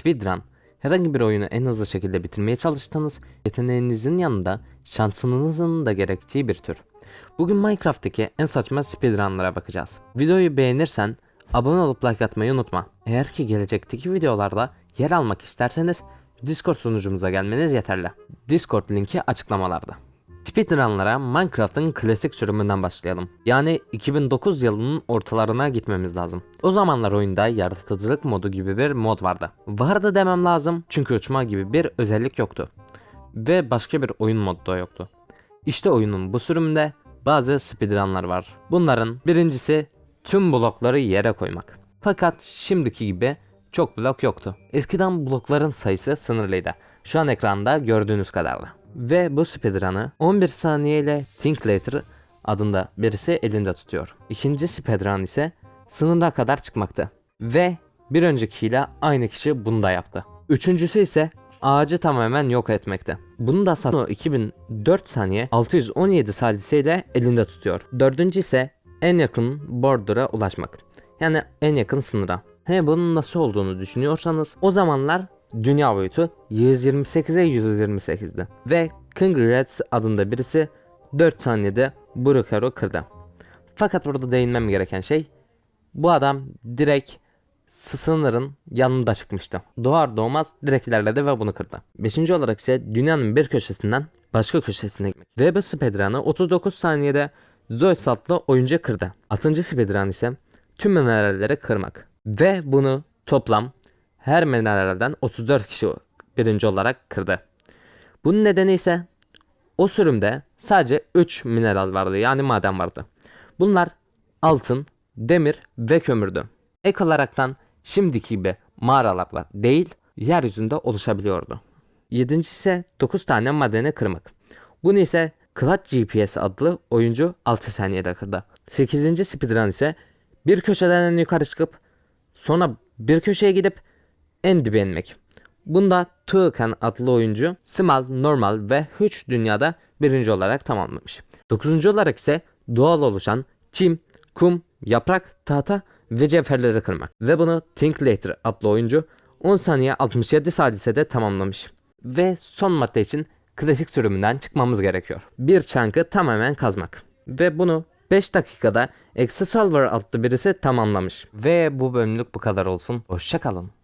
Speedrun, herhangi bir oyunu en hızlı şekilde bitirmeye çalıştığınız, yeteneğinizin yanında şansınızın da gerektiği bir tür. Bugün Minecraft'taki en saçma speedrunlara bakacağız. Videoyu beğenirsen abone olup like atmayı unutma. Eğer ki gelecekteki videolarda yer almak isterseniz Discord sunucumuza gelmeniz yeterli. Discord linki açıklamalarda. Speedrunlara Minecraft'ın klasik sürümünden başlayalım. Yani 2009 yılının ortalarına gitmemiz lazım. O zamanlar oyunda yaratıcılık modu gibi bir mod vardı. Vardı demem lazım çünkü uçma gibi bir özellik yoktu. Ve başka bir oyun modu da yoktu. İşte oyunun bu sürümünde bazı speedrunlar var. Bunların birincisi tüm blokları yere koymak. Fakat şimdiki gibi çok blok yoktu. Eskiden blokların sayısı sınırlıydı. Şu an ekranda gördüğünüz kadardı. Ve bu speedrun'ı 11 saniye ile Think Later adında birisi elinde tutuyor. İkinci speedrun ise sınırına kadar çıkmaktı. Ve bir öncekiyle aynı kişi bunu da yaptı. Üçüncüsü ise ağacı tamamen yok etmekte. Bunu da Sano 2004 saniye 617 saliseyle elinde tutuyor. Dördüncü ise en yakın border'a ulaşmak. Yani en yakın sınıra. He bunun nasıl olduğunu düşünüyorsanız o zamanlar dünya boyutu 128'e 128'di. Ve Congrats adında birisi 4 saniyede bu rekoru kırdı. Fakat burada değinmem gereken şey bu adam direkt sınırın yanında çıkmıştı. Doğar doğmaz direkt ilerledi ve bunu kırdı. Beşinci olarak ise dünyanın bir köşesinden başka köşesine gitmek. Ve bu speedrun'ı 39 saniyede Zoid adlı oyuncu kırdı. Altıncı speedrun ise tüm mineralleri kırmak. Ve bunu toplam her mineralden 34 kişi birinci olarak kırdı. Bunun nedeni ise o sürümde sadece 3 mineral vardı yani maden vardı. Bunlar altın, demir ve kömürdü. Ek olaraktan şimdiki gibi mağaralarla değil yeryüzünde oluşabiliyordu. Yedincisi ise 9 tane madeni kırmak. Bunu ise Clutch GPS adlı oyuncu 6 saniyede kırdı. 8. speedrun ise bir köşeden en yukarı çıkıp sonra bir köşeye gidip en dibe inmek. Bunda Tuğkan adlı oyuncu Small, Normal ve Huge dünyada birinci olarak tamamlamış. Dokuzuncu olarak ise doğal oluşan çim, kum, yaprak, tahta ve cevherleri kırmak. Ve bunu Think Later adlı oyuncu 10 saniye 67 salisede tamamlamış. Ve son madde için klasik sürümünden çıkmamız gerekiyor. Bir çankı tamamen kazmak. Ve bunu 5 dakikada Exosolver adlı birisi tamamlamış. Ve bu bölümlük bu kadar olsun. Hoşçakalın.